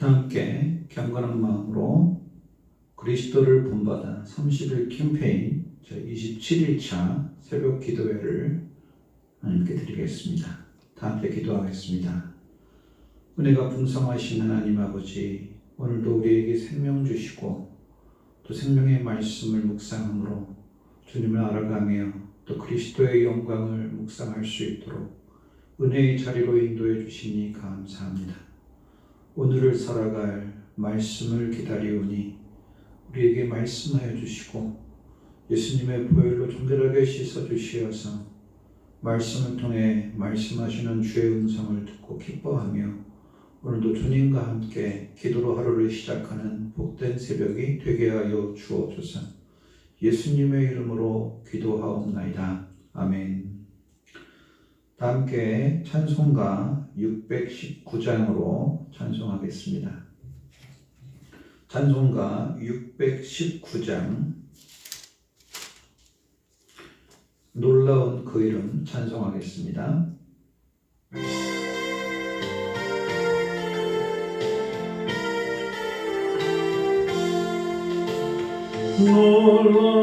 함께 경건한 마음으로 그리스도를 본받아 30일 캠페인 제27일차 새벽 기도회를 하나님께 드리겠습니다. 다 함께 기도하겠습니다. 은혜가 풍성하신 하나님 아버지 오늘도 우리에게 생명 주시고 또 생명의 말씀을 묵상함으로 주님을 알아가며 또 그리스도의 영광을 묵상할 수 있도록 은혜의 자리로 인도해 주시니 감사합니다. 오늘을 살아갈 말씀을 기다리오니 우리에게 말씀하여 주시고 예수님의 보혈로 정결하게 씻어 주시어서 말씀을 통해 말씀하시는 주의 음성을 듣고 기뻐하며 오늘도 주님과 함께 기도로 하루를 시작하는 복된 새벽이 되게 하여 주옵소서. 예수님의 이름으로 기도하옵나이다. 아멘. 다 함께 찬송가 619장으로 찬송하겠습니다. 찬송가 619장 놀라운 그 이름 찬송하겠습니다. 놀라운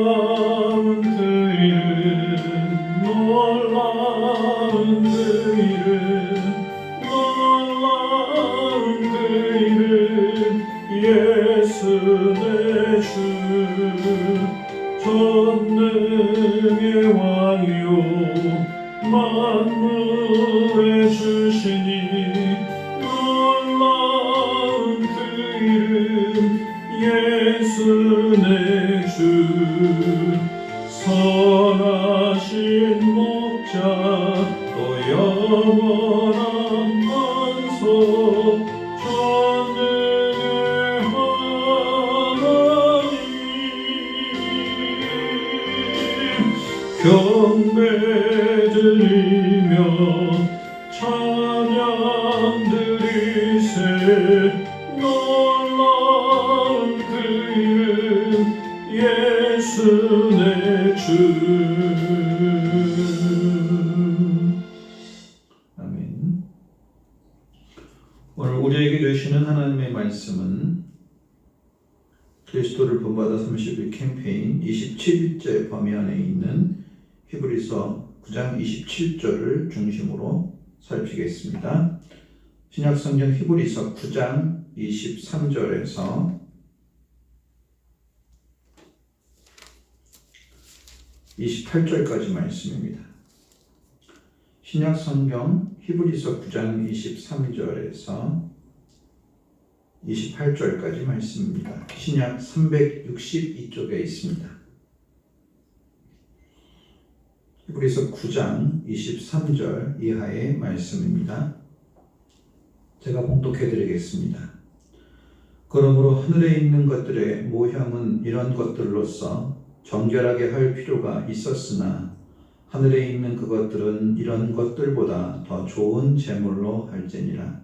선하신 목자 또 영원한 반석 전능의 하나님 경배 들리며 찬양 드리세 주 아멘. 오늘 우리에게 주시는 하나님의 말씀은 그리스도를 본받아 30일 캠페인 27일째 범위 안에 있는 히브리서 9장 27절을 중심으로 살피겠습니다. 신약성경 히브리서 9장 23절에서 28절까지 말씀입니다. 신약 성경 히브리서 9장 23절에서 28절까지 말씀입니다. 신약 362쪽에 있습니다. 히브리서 9장 23절 이하의 말씀입니다. 제가 봉독해 드리겠습니다. 그러므로 하늘에 있는 것들의 모형은 이런 것들로서 정결하게 할 필요가 있었으나 하늘에 있는 그것들은 이런 것들보다 더 좋은 제물로 할지니라.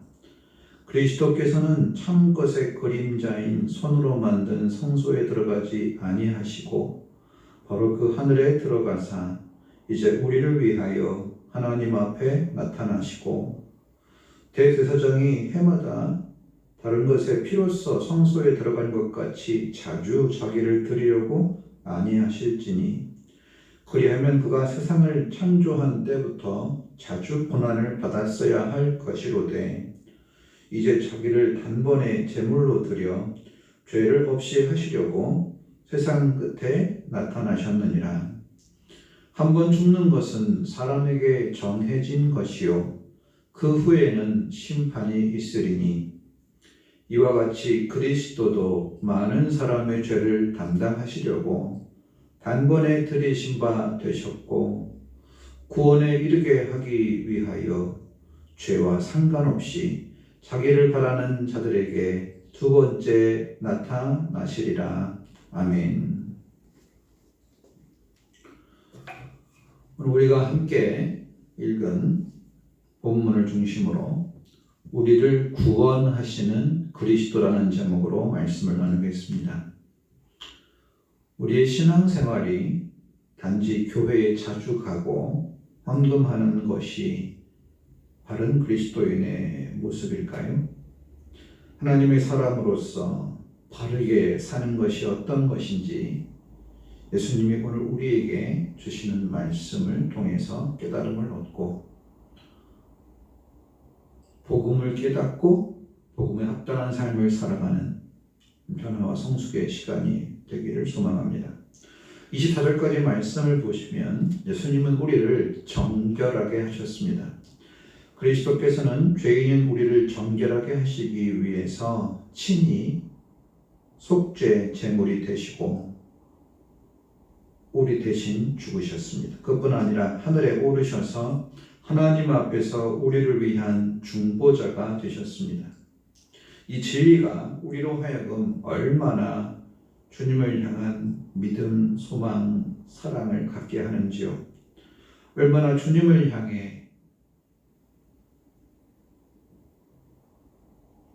그리스도께서는 참 것의 그림자인 손으로 만든 성소에 들어가지 아니하시고 바로 그 하늘에 들어가사 이제 우리를 위하여 하나님 앞에 나타나시고 대제사장이 해마다 다른 것에 피로써 성소에 들어간 것 같이 자주 자기를 드리려고 아니하실지니 그리하면 그가 세상을 창조한 때부터 자주 고난을 받았어야 할 것이로되 이제 자기를 단번에 제물로 드려 죄를 없이 하시려고 세상 끝에 나타나셨느니라. 한 번 죽는 것은 사람에게 정해진 것이요. 그 후에는 심판이 있으리니 이와 같이 그리스도도 많은 사람의 죄를 담당하시려고 단번에 들이신 바 되셨고 구원에 이르게 하기 위하여 죄와 상관없이 자기를 바라는 자들에게 두 번째 나타나시리라. 아멘. 우리가 함께 읽은 본문을 중심으로 우리를 구원하시는 그리스도라는 제목으로 말씀을 나누겠습니다. 우리의 신앙생활이 단지 교회에 자주 가고 헌금하는 것이 바른 그리스도인의 모습일까요? 하나님의 사람으로서 바르게 사는 것이 어떤 것인지 예수님이 오늘 우리에게 주시는 말씀을 통해서 깨달음을 얻고 복음을 깨닫고 복음에 합당한 삶을 살아가는 변화와 성숙의 시간이 되기를 소망합니다. 24절까지 말씀을 보시면 예수님은 우리를 정결하게 하셨습니다. 그리스도께서는 죄인인 우리를 정결하게 하시기 위해서 친히 속죄 제물이 되시고 우리 대신 죽으셨습니다. 그뿐 아니라 하늘에 오르셔서 하나님 앞에서 우리를 위한 중보자가 되셨습니다. 이 진리가 우리로 하여금 얼마나 주님을 향한 믿음, 소망, 사랑을 갖게 하는지요. 얼마나 주님을 향해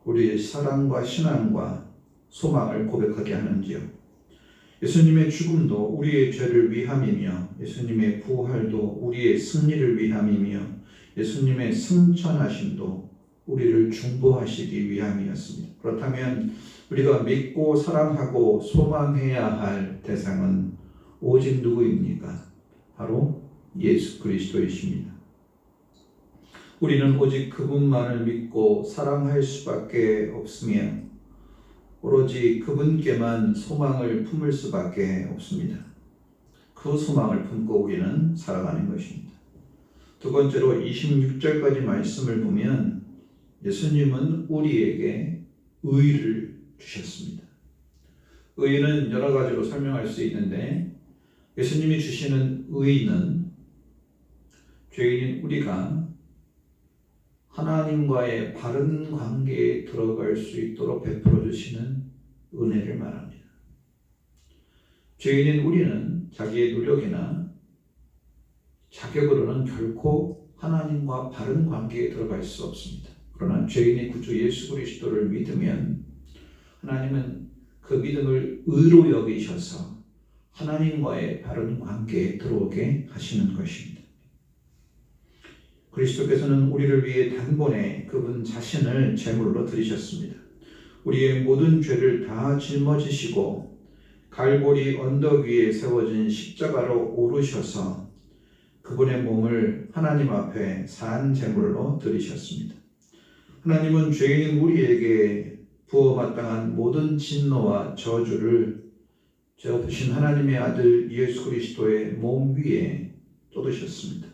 우리의 사랑과 신앙과 소망을 고백하게 하는지요. 예수님의 죽음도 우리의 죄를 위함이며 예수님의 부활도 우리의 승리를 위함이며 예수님의 승천하심도 우리를 중보하시기 위함이었습니다. 그렇다면 우리가 믿고 사랑하고 소망해야 할 대상은 오직 누구입니까? 바로 예수 그리스도이십니다. 우리는 오직 그분만을 믿고 사랑할 수밖에 없으며 오로지 그분께만 소망을 품을 수밖에 없습니다. 그 소망을 품고 우리는 살아가는 것입니다. 두 번째로 26절까지 말씀을 보면 예수님은 우리에게 의를 주셨습니다. 의는 여러 가지로 설명할 수 있는데 예수님이 주시는 의는 죄인인 우리가 하나님과의 바른 관계에 들어갈 수 있도록 베풀어 주시는 은혜를 말합니다. 죄인인 우리는 자기의 노력이나 자격으로는 결코 하나님과 바른 관계에 들어갈 수 없습니다. 그러나 죄인의 구주 예수 그리스도를 믿으면 하나님은 그 믿음을 의로 여기셔서 하나님과의 바른 관계에 들어오게 하시는 것입니다. 그리스도께서는 우리를 위해 단번에 그분 자신을 제물로 드리셨습니다. 우리의 모든 죄를 다 짊어지시고 갈보리 언덕 위에 세워진 십자가로 오르셔서 그분의 몸을 하나님 앞에 산 제물로 드리셨습니다. 하나님은 죄인인 우리에게 부어 마땅한 모든 진노와 저주를 죄 없으신 하나님의 아들 예수 그리스도의 몸 위에 쏟으셨습니다.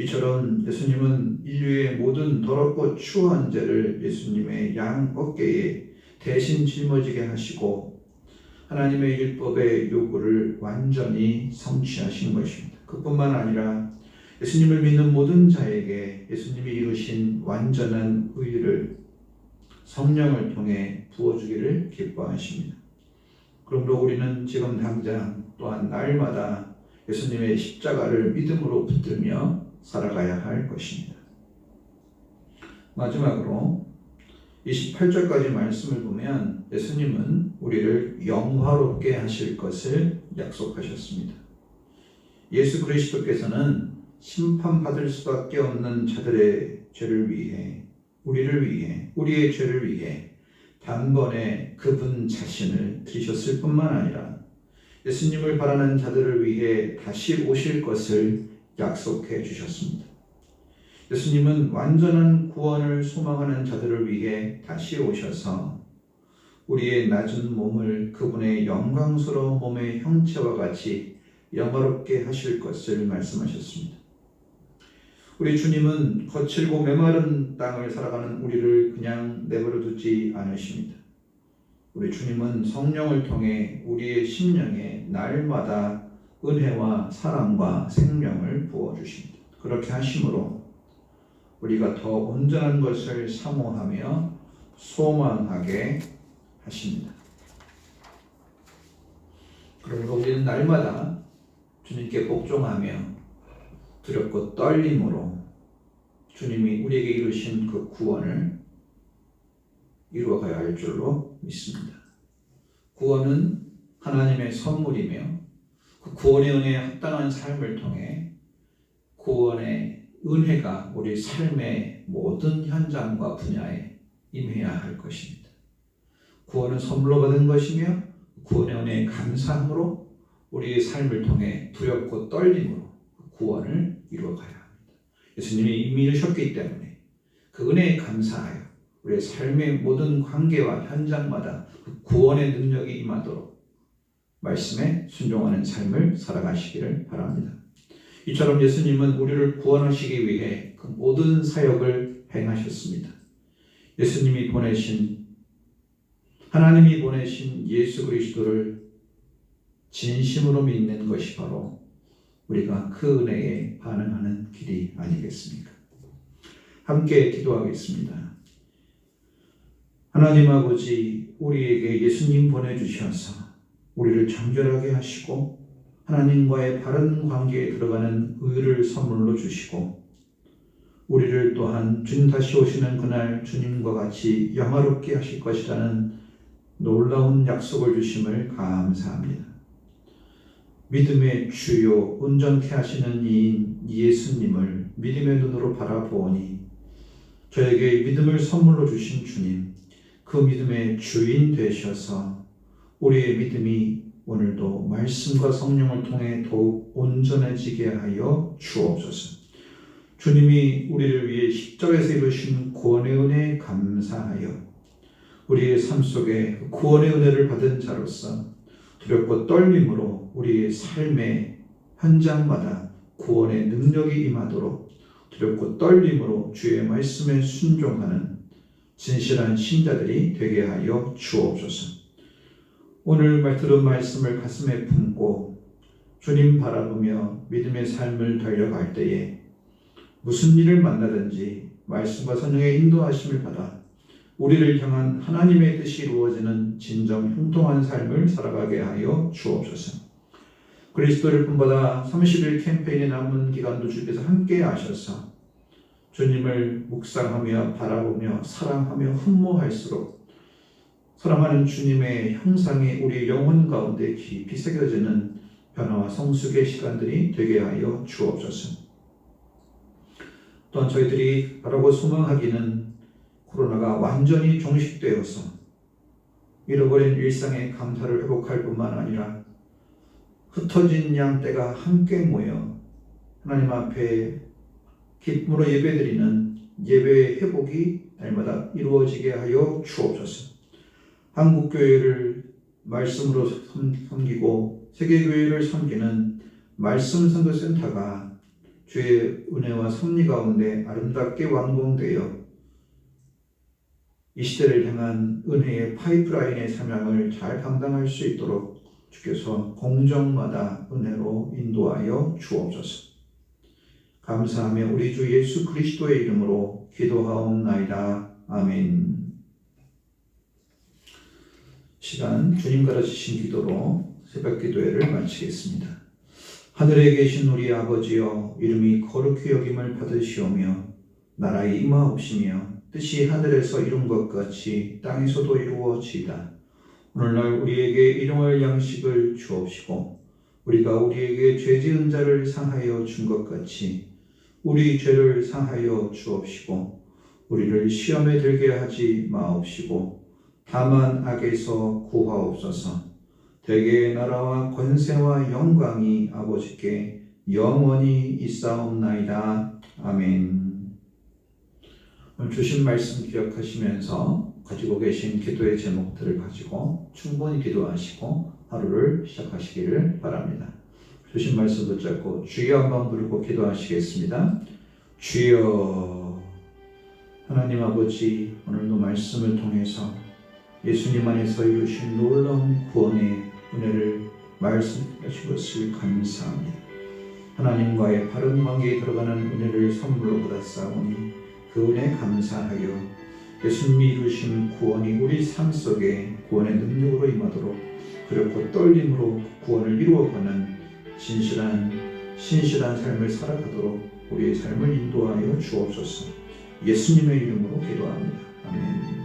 이처럼 예수님은 인류의 모든 더럽고 추한 죄를 예수님의 양 어깨에 대신 짊어지게 하시고 하나님의 율법의 요구를 완전히 성취하신 것입니다. 그뿐만 아니라 예수님을 믿는 모든 자에게 예수님이 이루신 완전한 의를 성령을 통해 부어주기를 기뻐하십니다. 그러므로 우리는 지금 당장 또한 날마다 예수님의 십자가를 믿음으로 붙들며 살아가야 할 것입니다. 마지막으로 28절까지 말씀을 보면 예수님은 우리를 영화롭게 하실 것을 약속하셨습니다. 예수 그리스도께서는 심판받을 수밖에 없는 자들의 죄를 위해 우리를 위해 우리의 죄를 위해 단번에 그분 자신을 드리셨을 뿐만 아니라 예수님을 바라는 자들을 위해 다시 오실 것을 약속해 주셨습니다. 예수님은 완전한 구원을 소망하는 자들을 위해 다시 오셔서 우리의 낮은 몸을 그분의 영광스러운 몸의 형체와 같이 영화롭게 하실 것을 말씀하셨습니다. 우리 주님은 거칠고 메마른 땅을 살아가는 우리를 그냥 내버려 두지 않으십니다. 우리 주님은 성령을 통해 우리의 심령에 날마다 은혜와 사랑과 생명을 부어 주십니다. 그렇게 하심으로 우리가 더 온전한 것을 사모하며 소망하게 하십니다. 그러므로 우리는 날마다 주님께 복종하며 두렵고 떨림으로 주님이 우리에게 이루신 그 구원을 이루어가야 할 줄로 믿습니다. 구원은 하나님의 선물이며 그 구원의 은혜에 합당한 삶을 통해 구원의 은혜가 우리 삶의 모든 현장과 분야에 임해야 할 것입니다. 구원은 선물로 받은 것이며 구원의 은혜에 감사함으로 우리의 삶을 통해 두렵고 떨림으로 구원을 이루어가야 합니다. 예수님이 이미 이루셨기 때문에 그 은혜에 감사하여 우리의 삶의 모든 관계와 현장마다 그 구원의 능력이 임하도록 말씀에 순종하는 삶을 살아가시기를 바랍니다. 이처럼 예수님은 우리를 구원하시기 위해 그 모든 사역을 행하셨습니다. 예수님이 보내신 하나님이 보내신 예수 그리스도를 진심으로 믿는 것이 바로 우리가 그 은혜에 반응하는 길이 아니겠습니까? 함께 기도하겠습니다. 하나님 아버지, 우리에게 예수님 보내주셔서 우리를 정결하게 하시고 하나님과의 바른 관계에 들어가는 의를 선물로 주시고 우리를 또한 주님 다시 오시는 그날 주님과 같이 영화롭게 하실 것이라는 놀라운 약속을 주심을 감사합니다. 믿음의 주요 온전케 하시는 이인 예수님을 믿음의 눈으로 바라보니 저에게 믿음을 선물로 주신 주님 그 믿음의 주인 되셔서 우리의 믿음이 오늘도 말씀과 성령을 통해 더욱 온전해지게 하여 주옵소서. 주님이 우리를 위해 십자가에서 이루신 구원의 은혜에 감사하여 우리의 삶 속에 구원의 은혜를 받은 자로서 두렵고 떨림으로 우리의 삶의 현장마다 구원의 능력이 임하도록 두렵고 떨림으로 주의 말씀에 순종하는 진실한 신자들이 되게 하여 주옵소서. 오늘 말 들은 말씀을 가슴에 품고 주님 바라보며 믿음의 삶을 달려갈 때에 무슨 일을 만나든지 말씀과 성령의 인도하심을 받아 우리를 향한 하나님의 뜻이 이루어지는 진정 형통한 삶을 살아가게 하여 주옵소서. 그리스도를 본받아 30일 캠페인의 남은 기간도 주께서 함께 하셔서 주님을 묵상하며 바라보며 사랑하며 흠모할수록 사랑하는 주님의 형상이 우리 영혼 가운데 깊이 새겨지는 변화와 성숙의 시간들이 되게 하여 주옵소서. 또한 저희들이 바라고 소망하기는 코로나가 완전히 종식되어서 잃어버린 일상의 감사를 회복할 뿐만 아니라 흩어진 양떼가 함께 모여 하나님 앞에 기쁨으로 예배드리는 예배의 회복이 날마다 이루어지게 하여 주옵소서. 한국교회를 말씀으로 섬기고 세계교회를 섬기는 말씀 선교센터가 주의 은혜와 섭리 가운데 아름답게 완공되어 이 시대를 향한 은혜의 파이프라인의 사명을 잘 감당할 수 있도록 주께서 공정마다 은혜로 인도하여 주옵소서. 감사하며 우리 주 예수 그리스도의 이름으로 기도하옵나이다. 아멘. 시간 주님 가르치신 기도로 새벽 기도회를 마치겠습니다. 하늘에 계신 우리 아버지여 이름이 거룩히 여김을 받으시오며 나라의 임하옵시며 뜻이 하늘에서 이룬 것 같이 땅에서도 이루어지이다. 오늘날 우리에게 일용할 양식을 주옵시고 우리가 우리에게 죄 지은 자를 상하여 준 것 같이 우리 죄를 상하여 주옵시고 우리를 시험에 들게 하지 마옵시고 다만 악에서 구하옵소서 대개의 나라와 권세와 영광이 아버지께 영원히 있사옵나이다. 아멘. 오늘 주신 말씀 기억하시면서 가지고 계신 기도의 제목들을 가지고 충분히 기도하시고 하루를 시작하시기를 바랍니다. 주신 말씀 붙잡고 주여 한번 부르고 기도하시겠습니다. 주여 하나님 아버지 오늘도 말씀을 통해서 예수님 안에서 이루신 놀라운 구원의 은혜를 말씀하신 것을 감사합니다. 하나님과의 바른 관계에 들어가는 은혜를 선물로 받았사오니 그 은혜 감사하여 예수님이 이루신 구원이 우리 삶 속에 구원의 능력으로 임하도록 그렇고 떨림으로 구원을 이루어가는 진실한 신실한 삶을 살아가도록 우리의 삶을 인도하여 주옵소서. 예수님의 이름으로 기도합니다. 아멘.